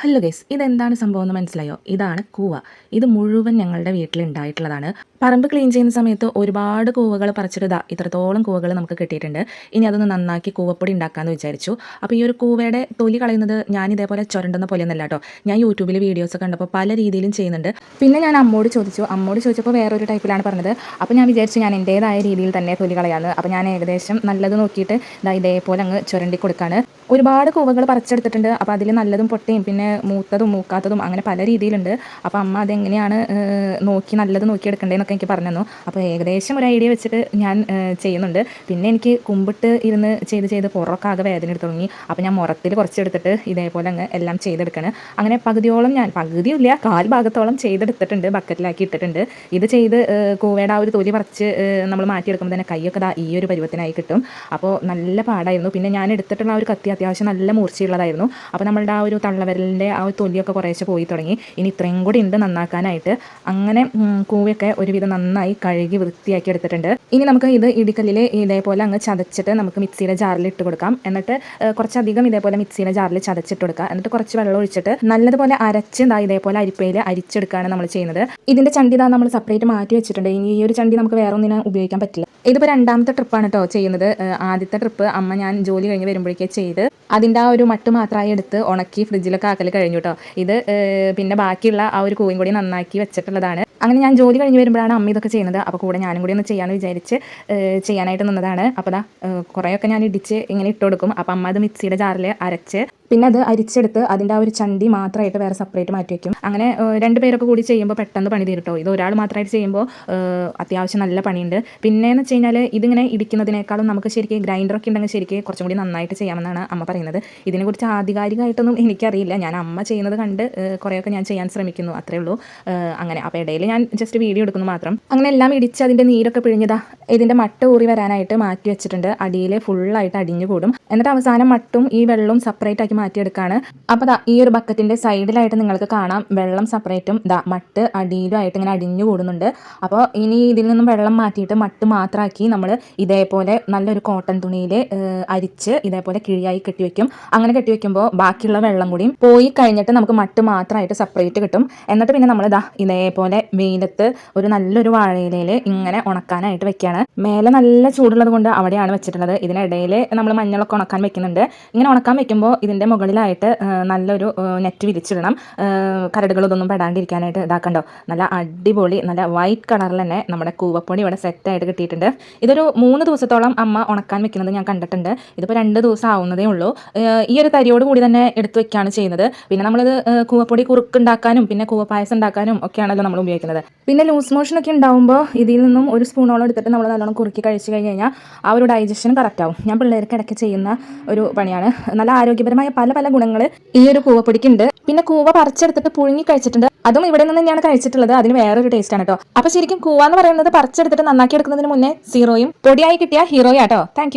Hello guys ഇതെന്താണ് സംഭവം എന്ന് മനസ്സിലായോ? ഇതാണ് കൂവ. ഇത് മുഴുവൻ ഞങ്ങളുടെ വീട്ടിൽ ഉണ്ടായിട്ടുള്ളതാണ് പറമ്പ് ക്ലീൻ ചെയ്യുന്ന സമയത്ത് ഒരുപാട് കൂവകൾ പറിച്ചിട്ട് ഇത്രത്തോളം കൂവകൾ നമുക്ക് കിട്ടിയിട്ടുണ്ട്. ഇനി അതൊന്ന് നന്നാക്കി കൂവപ്പൊടി ഉണ്ടാക്കാമെന്ന് വിചാരിച്ചു. അപ്പോൾ ഈ ഒരു കൂവയുടെ തൊലി കളയുന്നത് ഞാൻ ഇതേപോലെ ചുരണ്ടുന്ന പോലെയൊന്നല്ല കേട്ടോ. ഞാൻ യൂട്യൂബിൽ വീഡിയോസ് കണ്ടപ്പോൾ പല രീതിയിലും ചെയ്യുന്നുണ്ട്. പിന്നെ ഞാൻ അമ്മോട് ചോദിച്ചു. അമ്മോട് ചോദിച്ചപ്പോൾ വേറൊരു ടൈപ്പിലാണ് പറഞ്ഞത്. അപ്പോൾ ഞാൻ വിചാരിച്ചു ഞാൻ എന്റേതായ രീതിയിൽ തന്നെ തൊലി കളയാമെന്ന് അപ്പോൾ ഞാൻ ഏകദേശം നല്ലത് നോക്കിയിട്ട് ഇതാ ഇതേപോലെ അങ്ങ് ചുരണ്ടി കൊടുക്കുകയാണ് ഒരുപാട് കൂവകൾ പറിച്ചെടുത്തിട്ടുണ്ട്. അപ്പോൾ അതിൽ നല്ലതും പൊട്ടയും പിന്നെ മൂത്തതും മൂക്കാത്തതും അങ്ങനെ പല രീതിയിലുണ്ട്. അപ്പോൾ അമ്മ അതെങ്ങനെയാണ് നോക്കി നല്ലത് നോക്കി എടുക്കേണ്ടതെന്നൊക്കെ എനിക്ക് പറഞ്ഞു തന്നു അപ്പോൾ ഏകദേശം ഒരു ഐഡിയ വെച്ചിട്ട് ഞാൻ ചെയ്യുന്നുണ്ട്. പിന്നെ എനിക്ക് കുമ്പിട്ട് ഇരുന്ന് ചെയ്ത് ചെയ്ത് പുറമൊക്കെ ആകെ വേദന എടുത്ത് തുടങ്ങി. അപ്പോൾ ഞാൻ മുറത്തിൽ കുറച്ചെടുത്തിട്ട് ഇതേപോലെ അങ്ങ് എല്ലാം ചെയ്തെടുക്കണം. അങ്ങനെ പകുതിയോളം ഞാൻ പകുതിയില്ല കാൽ ഭാഗത്തോളം ചെയ്തെടുത്തിട്ടുണ്ട് ബക്കറ്റിലാക്കി ഇട്ടിട്ടുണ്ട്. ഇത് ചെയ്ത് കൂവയുടെ ആ ഒരു തൊലി പറിച്ച് നമ്മൾ മാറ്റിയെടുക്കുമ്പോൾ തന്നെ കൈയൊക്കെ ഈ ഒരു പരുവത്തിനായി കിട്ടും. അപ്പോൾ നല്ല പാടായിരുന്നു. പിന്നെ ഞാൻ എടുത്തിട്ടുള്ള ആ ഒരു കത്തി അത്യാവശ്യം നല്ല മൂർച്ചയുള്ളതായിരുന്നു. അപ്പോൾ നമ്മളുടെ ആ ഒരു തള്ളവരലിന്റെ ആ ഒരു തൊലിയൊക്കെ കുറേശ്ശെ പോയി തുടങ്ങി. ഇനി ഇത്രയും കൂടി ഉണ്ട് നന്നാക്കാനായിട്ട്. അങ്ങനെ കൂവിയൊക്കെ ഒരുവിധം നന്നായി കഴുകി വൃത്തിയാക്കി എടുത്തിട്ടുണ്ട്. ഇനി നമുക്ക് ഇത് ഇടിക്കല്ലിൽ ഇതേപോലെ അങ്ങ് ചതച്ചിട്ട് നമുക്ക് മിക്സിയുടെ ജാറിൽ ഇട്ട് കൊടുക്കാം. എന്നിട്ട് കുറച്ചധികം ഇതേപോലെ മിക്സിയുടെ ജാറിൽ ചതച്ചിട്ട് കൊടുക്കുക എന്നിട്ട് കുറച്ച് വെള്ളം ഒഴിച്ചിട്ട് നല്ലതുപോലെ അരച്ച് ഇതാ ഇതേപോലെ അരിപ്പയിൽ അരിച്ചെടുക്കുകയാണ് നമ്മൾ ചെയ്യുന്നത്. ഇതിന്റെ ചണ്ടി ഇതാ നമ്മൾ സെപ്പറേറ്റ് മാറ്റി വെച്ചിട്ടുണ്ട്. ഇനി ഈ ഒരു ചണ്ടി നമുക്ക് വേറെ ഒന്നിനും ഉപയോഗിക്കാൻ പറ്റില്ല. ഇതിപ്പോൾ രണ്ടാമത്തെ ട്രിപ്പാണ് കേട്ടോ ചെയ്യുന്നത്. ആദ്യത്തെ ട്രിപ്പ് അമ്മ ഞാൻ ജോലി കഴിഞ്ഞ് വരുമ്പോഴേക്കേ ചെയ്ത്. അതിന്റെ ആ ഒരു മട്ട് മാത്രമായി എടുത്ത് ഉണക്കി ഫ്രിഡ്ജിലൊക്കെ ആക്കൽ കഴിഞ്ഞു കേട്ടോ ഇത് പിന്നെ ബാക്കിയുള്ള ആ ഒരു കൂയും കൂടി നന്നാക്കി വെച്ചിട്ടുള്ളതാണ്. അങ്ങനെ ഞാൻ ജോലി കഴിഞ്ഞ് വരുമ്പോഴാണ് അമ്മ ഇതൊക്കെ ചെയ്യുന്നത്. അപ്പോൾ കൂടെ ഞാനും കൂടി ഒന്ന് ചെയ്യാമെന്ന് വിചാരിച്ച് ചെയ്യാനായിട്ട് നിന്നതാണ്. അപ്പോൾ ദാ കുറേയൊക്കെ ഞാൻ ഇടിച്ച് ഇങ്ങനെ ഇട്ട് കൊടുക്കും. അപ്പോൾ അമ്മ അത് മിക്സിയുടെ ജാറിൽ അരച്ച് പിന്നെ അത് അരിച്ചെടുത്ത് അതിന്റെ ആ ഒരു ചണ്ടി മാത്രമായിട്ട് വേറെ സെപ്പറേറ്റ് മാറ്റി വയ്ക്കും അങ്ങനെ രണ്ട് പേരൊക്കെ കൂടി ചെയ്യുമ്പോൾ പെട്ടെന്ന് പണി തീരട്ടോ ഇത് ഒരാൾ മാത്രമായിട്ട് ചെയ്യുമ്പോൾ അത്യാവശ്യം നല്ല പണിയുണ്ട്. പിന്നെയെന്ന് വെച്ച് കഴിഞ്ഞാൽ ഇതിങ്ങനെ ഇടിക്കുന്നതിനേക്കാളും നമുക്ക് ശരിക്കും ഗ്രൈൻഡറൊക്കെ ഉണ്ടെങ്കിൽ ശരിക്കും കുറച്ചും കൂടി നന്നായിട്ട് ചെയ്യാമെന്നാണ് അമ്മ പറയുന്നത്. ഇതിനെക്കുറിച്ച് ആധികാരികമായിട്ടൊന്നും എനിക്കറിയില്ല. ഞാൻ അമ്മ ചെയ്യുന്നത് കണ്ട് കുറേയൊക്കെ ഞാൻ ചെയ്യാൻ ശ്രമിക്കുന്നു. അത്രേ ഉള്ളൂ. അങ്ങനെ. അപ്പോൾ ഇടയിൽ ഞാൻ ജസ്റ്റ് വീഡിയോ എടുക്കുന്നു മാത്രം. അങ്ങനെ എല്ലാം ഇടിച്ച് അതിന്റെ നീരൊക്കെ പിഴിഞ്ഞതാ. ഇതിന്റെ മട്ട ഊറി വരാനായിട്ട് മാറ്റി വെച്ചിട്ടുണ്ട്. അടിയിൽ ഫുള്ളായിട്ട് അടിഞ്ഞു കൂടും. എന്നിട്ട് അവസാനം മട്ടും ഈ വെള്ളവും സെപ്പറേറ്റ് ആക്കി മാറ്റിയെടുക്കുകയാണ് അപ്പോൾ ദാ ഈ ഒരു ബക്കറ്റിന്റെ സൈഡിലായിട്ട് നിങ്ങൾക്ക് കാണാം വെള്ളം സെപ്പറേറ്റും ദാ മട്ട് അടിയിലുമായിട്ട് ഇങ്ങനെ അടിഞ്ഞു കൂടുന്നുണ്ട്. അപ്പോൾ ഇനി ഇതിൽ നിന്നും വെള്ളം മാറ്റിയിട്ട് മട്ട് മാത്രമാക്കി നമ്മൾ ഇതേപോലെ നല്ലൊരു കോട്ടൺ തുണിയിൽ അരിച്ച് ഇതേപോലെ കിഴിയായി കെട്ടിവെക്കും അങ്ങനെ കെട്ടിവെക്കുമ്പോൾ ബാക്കിയുള്ള വെള്ളം കൂടിയും പോയി കഴിഞ്ഞിട്ട് നമുക്ക് മട്ട് മാത്രമായിട്ട് സെപ്പറേറ്റ് കിട്ടും. എന്നിട്ട് പിന്നെ നമ്മൾ ദാ ഇതേപോലെ വെയിലത്ത് ഒരു നല്ലൊരു വാഴയിലയിൽ ഇങ്ങനെ ഉണക്കാനായിട്ട് വെക്കുകയാണ് മേലെ നല്ല ചൂടുള്ളത് കൊണ്ട് അവിടെയാണ് വെച്ചിട്ടുള്ളത്. ഇതിനിടയിൽ നമ്മൾ മഞ്ഞളൊക്കെ ഉണക്കാൻ വെക്കുന്നുണ്ട്. ഇങ്ങനെ ഉണക്കാൻ വെക്കുമ്പോൾ ഇതിന്റെ മുകളിലായിട്ട് ആ, നല്ലൊരു നെറ്റ് വിരിച്ചിടണം. കരടുകളൊന്നും പെടാണ്ടിരിക്കാനായിട്ട് ഇതാക്കണ്ടോ? നല്ല അടിപൊളി നല്ല വൈറ്റ് കളറിൽ തന്നെ നമ്മുടെ കൂവപ്പൊടി ഇവിടെ സെറ്റായിട്ട് കിട്ടിയിട്ടുണ്ട്. ഇതൊരു മൂന്ന് ദിവസത്തോളം അമ്മ ഉണക്കാൻ വെക്കുന്നത് ഞാൻ കണ്ടിട്ടുണ്ട്. ഇതിപ്പോൾ രണ്ട് ദിവസം ആവുന്നതേ ഉള്ളൂ. ഈ ഒരു തരിയോട് കൂടി തന്നെ എടുത്തു വെക്കുകയാണ് ചെയ്യുന്നത്. പിന്നെ നമ്മളിത് കൂവപ്പൊടി കുറുക്കുണ്ടാക്കാനും പിന്നെ കൂവപ്പായസം ഉണ്ടാക്കാനും ഒക്കെയാണല്ലോ നമ്മൾ ഉപയോഗിക്കുന്നത്. പിന്നെ ലൂസ് മോഷൻ ഒക്കെ ഉണ്ടാകുമ്പോൾ ഇതിൽ നിന്നും ഒരു സ്പൂണോളം എടുത്തിട്ട് നമ്മൾ നല്ലോണം കുറുക്കി കഴിച്ച് കഴിഞ്ഞ് കഴിഞ്ഞാൽ ആ ഒരു ഡൈജഷൻ കറക്റ്റ് ആവും. ഞാൻ പിള്ളേർക്ക് ഇടയ്ക്ക് ചെയ്യുന്ന ഒരു പണിയാണ്. നല്ല ആരോഗ്യപരമായ പല പല ഗുണങ്ങൾ ഈ ഒരു കൂവപ്പൊടിക്കുണ്ട്. പിന്നെ കൂവ പറിച്ചെടുത്തിട്ട് പുഴുങ്ങി കഴിച്ചിട്ടുണ്ട്. അതും ഇവിടെ നിന്ന് തന്നെയാണ് കഴിച്ചിട്ടുള്ളത്. അതിന് വേറൊരു ടേസ്റ്റ് ആണ് കേട്ടോ അപ്പൊ ശരിക്കും കൂവ എന്ന് പറയുന്നത് പറിച്ചെടുത്തിട്ട് നന്നാക്കി എടുക്കുന്നതിന് മുന്നേ സീറോയും പൊടിയായി കിട്ടിയ ഹീറോയാട്ടോ താങ്ക്